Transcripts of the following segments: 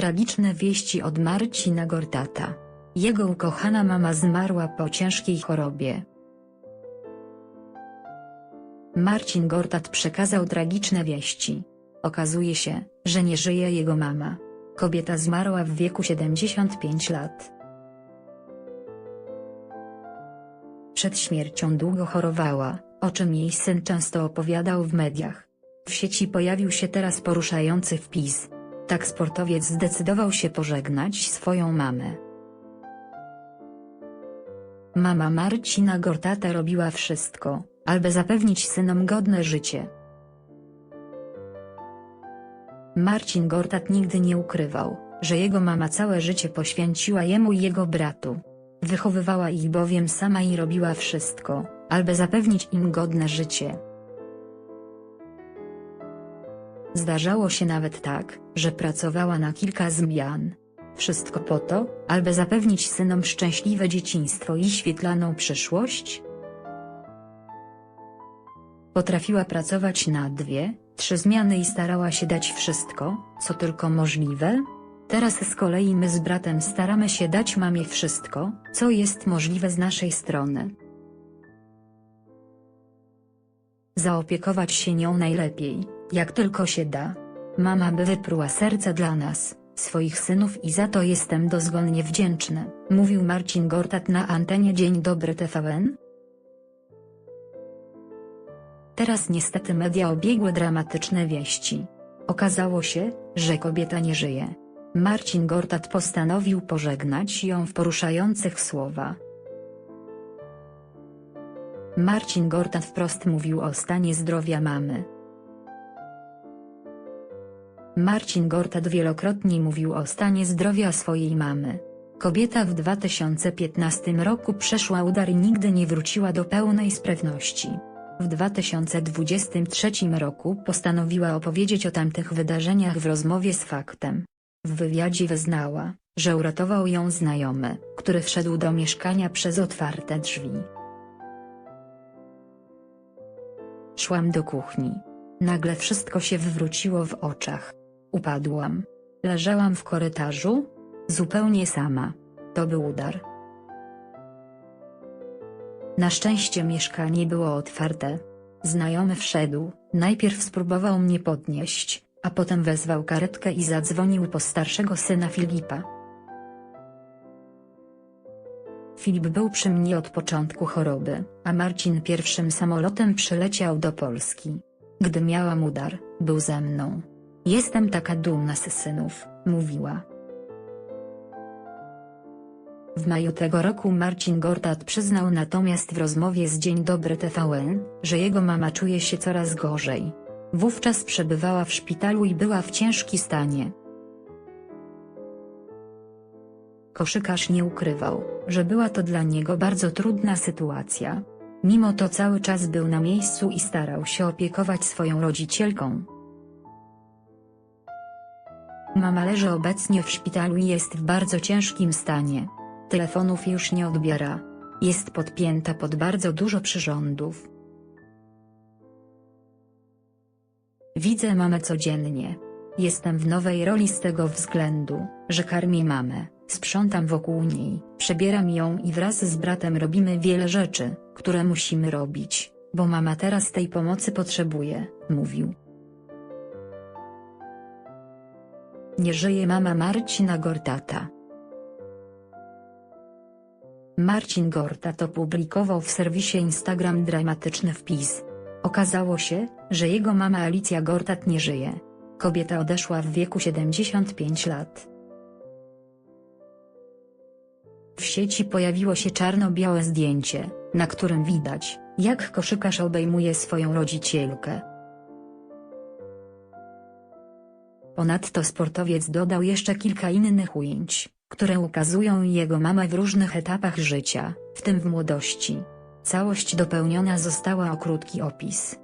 Tragiczne wieści od Marcina Gortata. Jego ukochana mama zmarła po ciężkiej chorobie. Marcin Gortat przekazał tragiczne wieści. Okazuje się, że nie żyje jego mama. Kobieta zmarła w wieku 75 lat. Przed śmiercią długo chorowała, o czym jej syn często opowiadał w mediach. W sieci pojawił się teraz poruszający wpis. Tak sportowiec zdecydował się pożegnać swoją mamę. Mama Marcina Gortata robiła wszystko, aby zapewnić synom godne życie. Marcin Gortat nigdy nie ukrywał, że jego mama całe życie poświęciła jemu i jego bratu. Wychowywała ich bowiem sama i robiła wszystko, aby zapewnić im godne życie. Zdarzało się nawet tak, że pracowała na kilka zmian. Wszystko po to, aby zapewnić synom szczęśliwe dzieciństwo i świetlaną przyszłość? Potrafiła pracować na dwie, trzy zmiany i starała się dać wszystko, co tylko możliwe? Teraz z kolei my z bratem staramy się dać mamie wszystko, co jest możliwe z naszej strony. Zaopiekować się nią najlepiej, jak tylko się da. Mama by wypruła serce dla nas, swoich synów i za to jestem dozgonnie wdzięczny, mówił Marcin Gortat na antenie Dzień Dobry TVN. Teraz niestety media obiegły dramatyczne wieści. Okazało się, że kobieta nie żyje. Marcin Gortat postanowił pożegnać ją w poruszających słowa. Marcin Gortat wprost mówił o stanie zdrowia mamy. Marcin Gortat wielokrotnie mówił o stanie zdrowia swojej mamy. Kobieta w 2015 roku przeszła udar i nigdy nie wróciła do pełnej sprawności. W 2023 roku postanowiła opowiedzieć o tamtych wydarzeniach w rozmowie z Faktem. W wywiadzie wyznała, że uratował ją znajomy, który wszedł do mieszkania przez otwarte drzwi. Szłam do kuchni. Nagle wszystko się wywróciło w oczach. Upadłam. Leżałam w korytarzu? Zupełnie sama. To był udar. Na szczęście mieszkanie było otwarte. Znajomy wszedł, najpierw spróbował mnie podnieść, a potem wezwał karetkę i zadzwonił po starszego syna Filipa. Filip był przy mnie od początku choroby, a Marcin pierwszym samolotem przyleciał do Polski. Gdy miałam udar, był ze mną. Jestem taka dumna z synów, mówiła. W maju tego roku Marcin Gortat przyznał natomiast w rozmowie z Dzień Dobry TVN, że jego mama czuje się coraz gorzej. Wówczas przebywała w szpitalu i była w ciężkim stanie. Koszykarz nie ukrywał, że była to dla niego bardzo trudna sytuacja. Mimo to cały czas był na miejscu i starał się opiekować swoją rodzicielką. Mama leży obecnie w szpitalu i jest w bardzo ciężkim stanie. Telefonów już nie odbiera. Jest podpięta pod bardzo dużo przyrządów. Widzę mamę codziennie. Jestem w nowej roli z tego względu, że karmię mamę, sprzątam wokół niej, przebieram ją i wraz z bratem robimy wiele rzeczy, które musimy robić, bo mama teraz tej pomocy potrzebuje, mówił. Nie żyje mama Marcina Gortata. Marcin Gortat opublikował w serwisie Instagram dramatyczny wpis. Okazało się, że jego mama Alicja Gortat nie żyje. Kobieta odeszła w wieku 75 lat. W sieci pojawiło się czarno-białe zdjęcie, na którym widać, jak koszykarz obejmuje swoją rodzicielkę. Ponadto sportowiec dodał jeszcze kilka innych ujęć, które ukazują jego mamę w różnych etapach życia, w tym w młodości. Całość dopełniona została o krótki opis.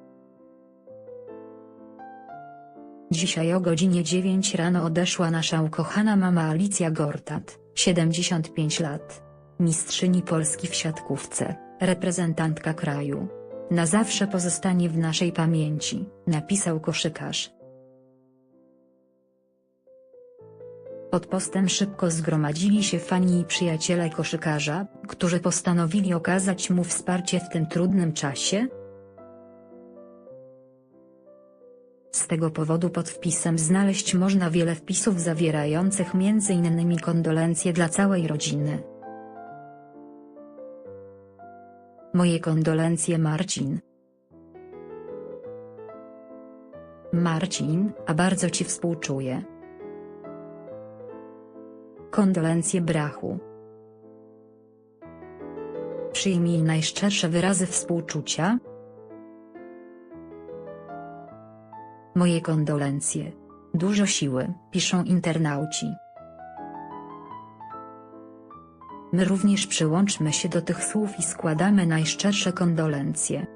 Dzisiaj o godzinie 9 rano odeszła nasza ukochana mama Alicja Gortat, 75 lat. Mistrzyni Polski w siatkówce, reprezentantka kraju. Na zawsze pozostanie w naszej pamięci, napisał koszykarz. Pod postem szybko zgromadzili się fani i przyjaciele koszykarza, którzy postanowili okazać mu wsparcie w tym trudnym czasie. Z tego powodu pod wpisem znaleźć można wiele wpisów zawierających m.in. kondolencje dla całej rodziny. Moje kondolencje Marcin. Marcin, a bardzo ci współczuję. Kondolencje brachu. Przyjmij najszczersze wyrazy współczucia. Moje kondolencje. Dużo siły, piszą internauci. My również przyłączmy się do tych słów i składamy najszczersze kondolencje.